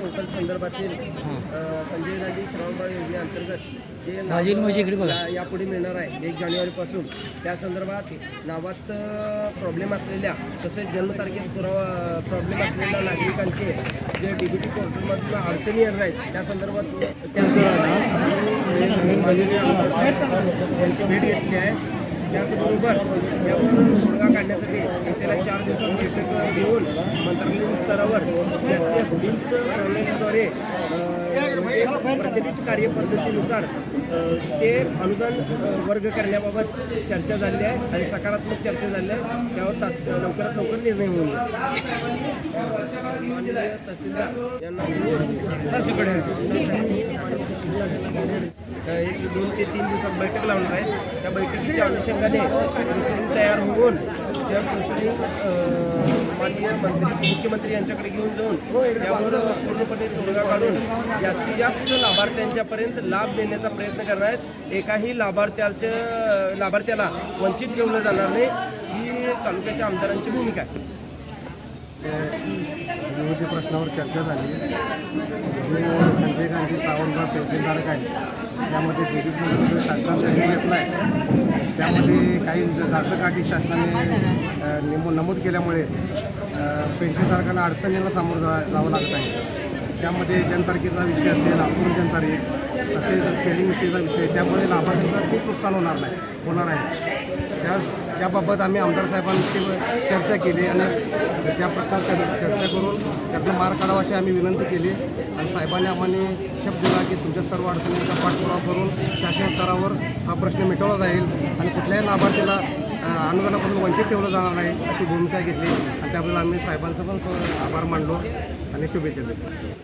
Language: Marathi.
पोर्टल संदर्भातील संजय गांधी श्रमबाळ योजनेअंतर्गत जे यापुढे मिळणार आहे एक जानेवारीपासून. त्या संदर्भात नावात प्रॉब्लेम असलेल्या तसेच जन्मतारखेत पुरावा प्रॉब्लेम असलेल्या नागरिकांचे जे डी बी टी पोर्टलमधून अडचणी येणार आहेत त्या संदर्भात त्यांची भेट घेतली आहे. त्याचबरोबर यावर तोडगा काढण्यासाठी येत्या चार दिवसात बैठक घेऊन मंत्रालयीन स्तरावर जास्तीत जास्त बिल्स प्रणालीद्वारे प्रचलित कार्यपद्धतीनुसार ते अनुदान वर्ग करण्याबाबत चर्चा झाली आहे आणि सकारात्मक चर्चा झाली आहे. त्यावर तात लवकरात लवकर निर्णय होईल. तहसीलदार यांना एक दोन ते तीन दिवसात बैठक लावणार आहे त्या बैठकीच्या अनुषंगाने तयार होऊन त्या प्रोसिडिंग माननीय मंत्री मुख्यमंत्री यांच्याकडे घेऊन जाऊन त्यावर पूर्णपणे तोडगा काढून जास्तीत जास्त लाभार्थ्यांच्यापर्यंत लाभ देण्याचा प्रयत्न करणार आहेत. एकाही लाभार्थ्याच्या लाभार्थ्याला वंचित ठेवलं जाणार नाही. ही तालुक्याच्या आमदारांची भूमिका आहे. विविध प्रश्नावर चर्चा झाली. जे संजय गांधी सावंतराव पेन्शनधारक आहे त्यामध्ये देखील जो शासनाचा निर्णय घेतला आहे त्यामध्ये काही जास्त शासनाने नमूद केल्यामुळे पेन्शनधारकांना अडचणीला सामोरं जा जावं लागत आहे. त्यामध्ये जनतारखेचा विषय असेल अपूर्ण जनतारीख तसेच स्पेलिंग मिस्टेकचा विषय त्यामुळे लाभार्थ्यांना खूप नुकसान होणार नाही होणार आहे. त्या त्याबाबत आम्ही आमदार साहेबांशी चर्चा केली आणि त्या प्रश्नावर चर्चा करून त्यातनं मार्ग काढावा अशी आम्ही विनंती केली. आणि साहेबांनी आम्हाला शब्द दिला की तुमच्या सर्व अडचणींचा पाठपुरावा करून शासन स्तरावर हा प्रश्न मिटवला जाईल आणि कुठल्याही लाभार्थीला अनुदानापासून वंचित ठेवलं जाणार नाही अशी भूमिका घेतली. आणि त्याबद्दल आम्ही साहेबांचं पण आभार मानलो आणि शुभेच्छा दिल्या.